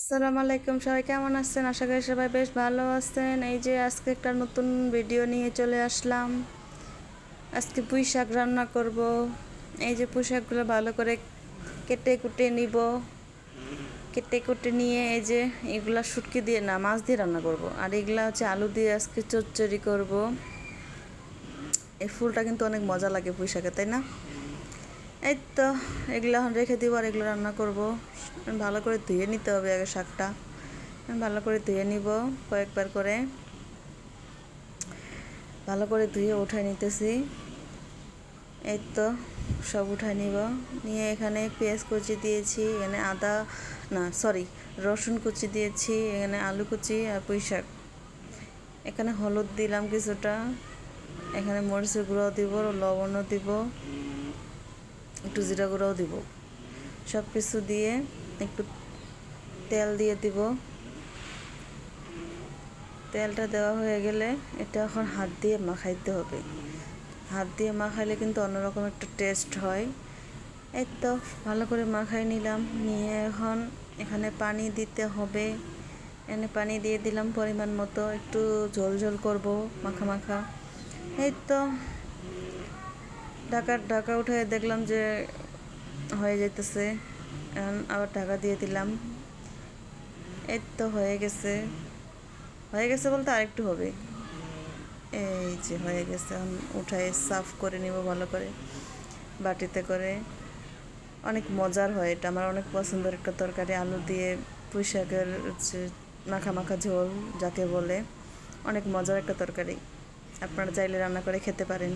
আসসালামু আলাইকুম, সবাই কেমন আছেন? আশা করি সবাই বেশ ভালো আছেন। এই যে আজকে একটা নতুন ভিডিও নিয়ে চলে আসলাম। আজকে পুঁই শাক রান্না করব। এই যে পুঁই শাকগুলো ভালো করে কেটে কুটে নিব। কেটে কুটে নিয়ে এই যে এগুলা শুটকি দিয়ে না, মাছ দিয়ে রান্না করব। আর এগুলা হচ্ছে আলু দিয়ে আজকে চচ্চড়ি করব। এই ফুলটা কিন্তু অনেক মজা লাগে পুঁই শাকে, তাই না? এই তো, এগুলো রেখে দিব আর এগুলো রান্না করব। ভালো করে ধুয়ে নিতে হবে আগে শাকটা। ভালো করে ধুয়ে নিব কয়েকবার করে। ভালো করে ধুয়ে উঠে নিতেছি। এই তো সব উঠাই নিব। নিয়ে এখানে পেঁয়াজ কুচি দিয়েছি, এখানে আদা, না সরি রসুন কুচি দিয়েছি, এখানে আলু কুচি আর পুঁই শাক। এখানে হলুদ দিলাম কিছুটা। এখানে মরিচের গুঁড়ো দিব, লবণও দিব, একটু জিরা গুঁড়োও দিব। সব কিছু দিয়ে একটু তেল দিয়ে দিব। তেলটা দেওয়া হয়ে গেলে এটা এখন হাত দিয়ে মাখাইতে হবে। হাত দিয়ে মাখাইলে কিন্তু অন্যরকম একটা টেস্ট হয়। এই তো ভালো করে মাখাই নিলাম। নিয়ে এখন এখানে পানি দিতে হবে। এখানে পানি দিয়ে দিলাম পরিমাণ মতো। একটু ঝোল ঝোল করব মাখা মাখা। এই তো ঢাকা ঢাকা উঠে দেখলাম যে হয়ে যেতেছে। এখন আবার টাকা দিয়ে দিলাম। এই তো হয়ে গেছে। হয়ে গেছে বলতে আরেকটু হবে। এই যে হয়ে গেছে। এখন উঠাই সাফ করে নিব ভালো করে, বাটিতে করে। অনেক মজার হয় এটা। আমার অনেক পছন্দের একটা তরকারি। আলু দিয়ে পুঁই শাকের হচ্ছে মাখা মাখা ঝোল যাকে বলে। অনেক মজার একটা তরকারি। আপনারা চাইলে রান্না করে খেতে পারেন।